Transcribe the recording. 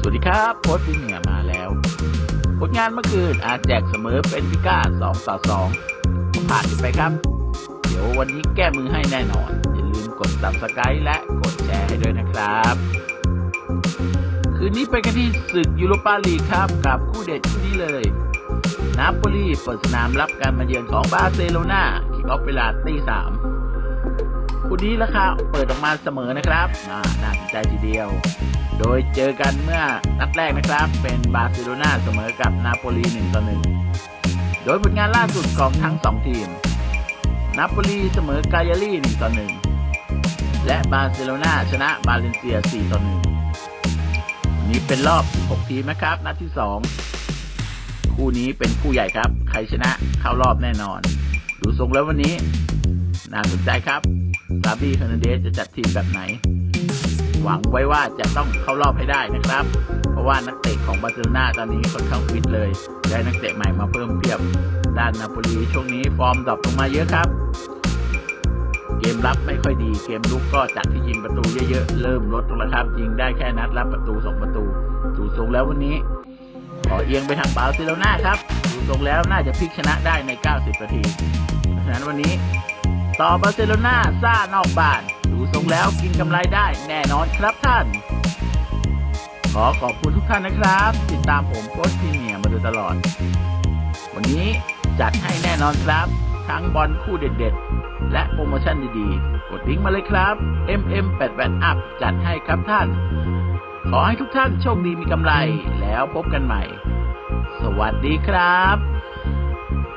สวัสดีครับโพสต์พรีเมียร์มาแล้ว ผลงานเมื่อคืนอาจแจกเสมอเป็นพิก้า2ต่อ2ผ่านไปครับ เดี๋ยววันนี้แก้มือให้แน่นอน อย่าลืมกด subscribe และกดแชร์ให้ด้วยนะครับ คืนนี้ไปกันที่ศึกยูโรปาลีกครับกับคู่เด็ดคู่นี้เลย นาโปลีเปิดสนามรับการมาเยือนของบาร์เซโลนาคิกออฟเวลาตีสาม คู่นี้ราคาเปิดออกมาเสมอนะครับน่าสนใจทีเดียว โดยเจอกันเมื่อนัดแรกนะครับ เป็นบาร์เซโลนาเสมอกับนาโปลี1ต่อ1โดยผลงานล่าสุดของทั้ง 2 ทีม นาโปลีเสมอกายาลี1ต่อ1และบาร์เซโลนาชนะบาเลนเซีย4ต่อ1วันนี้เป็นรอบ 16 ทีมนะครับ นัดที่ 2 คู่นี้เป็นคู่ใหญ่ครับ ใครชนะเข้ารอบแน่นอน ดูทรงแล้ววันนี้น่าสนใจครับ ซาบี้เฮอร์นันเดสจะจัดทีมแบบไหน หวังไว้ว่าจะต้องเข้ารอบให้ได้นะครับ เพราะว่านักเตะของบาร์เซโลนาตอนนี้ค่อนข้างฟิตเลย ได้นักเตะใหม่มาเพิ่มเพียบ ด้านนาโปลีช่วงนี้ฟอร์มดรอปลงมาเยอะครับ เกมรับไม่ค่อยดี เกมลุกก็จากที่ยิงประตูเยอะๆ เริ่มลดลงแล้วครับ ยิงได้แค่นัดรับประตูสองประตูดูทรงแล้ววันนี้ขอเอียงไปทางบาร์เซโลนาครับดูทรงแล้วน่าจะพลิกชนะได้ใน 90 นาที เพราะฉะนั้นวันนี้ ต่อบาร์เซโลนาซ่านอกบ้าน ดูทรงแล้วกินกำไรได้แน่นอนครับท่าน ขอขอบคุณทุกท่านนะครับ ติดตามผมโค้ชพีเมียร์มาโดยตลอด วันนี้จัดให้แน่นอนครับ ทั้งบอลคู่เด็ดๆ และโปรโมชั่นดีๆ กดลิงก์มาเลยครับ MM88 Up จัดให้ครับท่าน ขอให้ทุกท่านโชคดีมีกำไรแล้วพบกันใหม่ สวัสดีครับ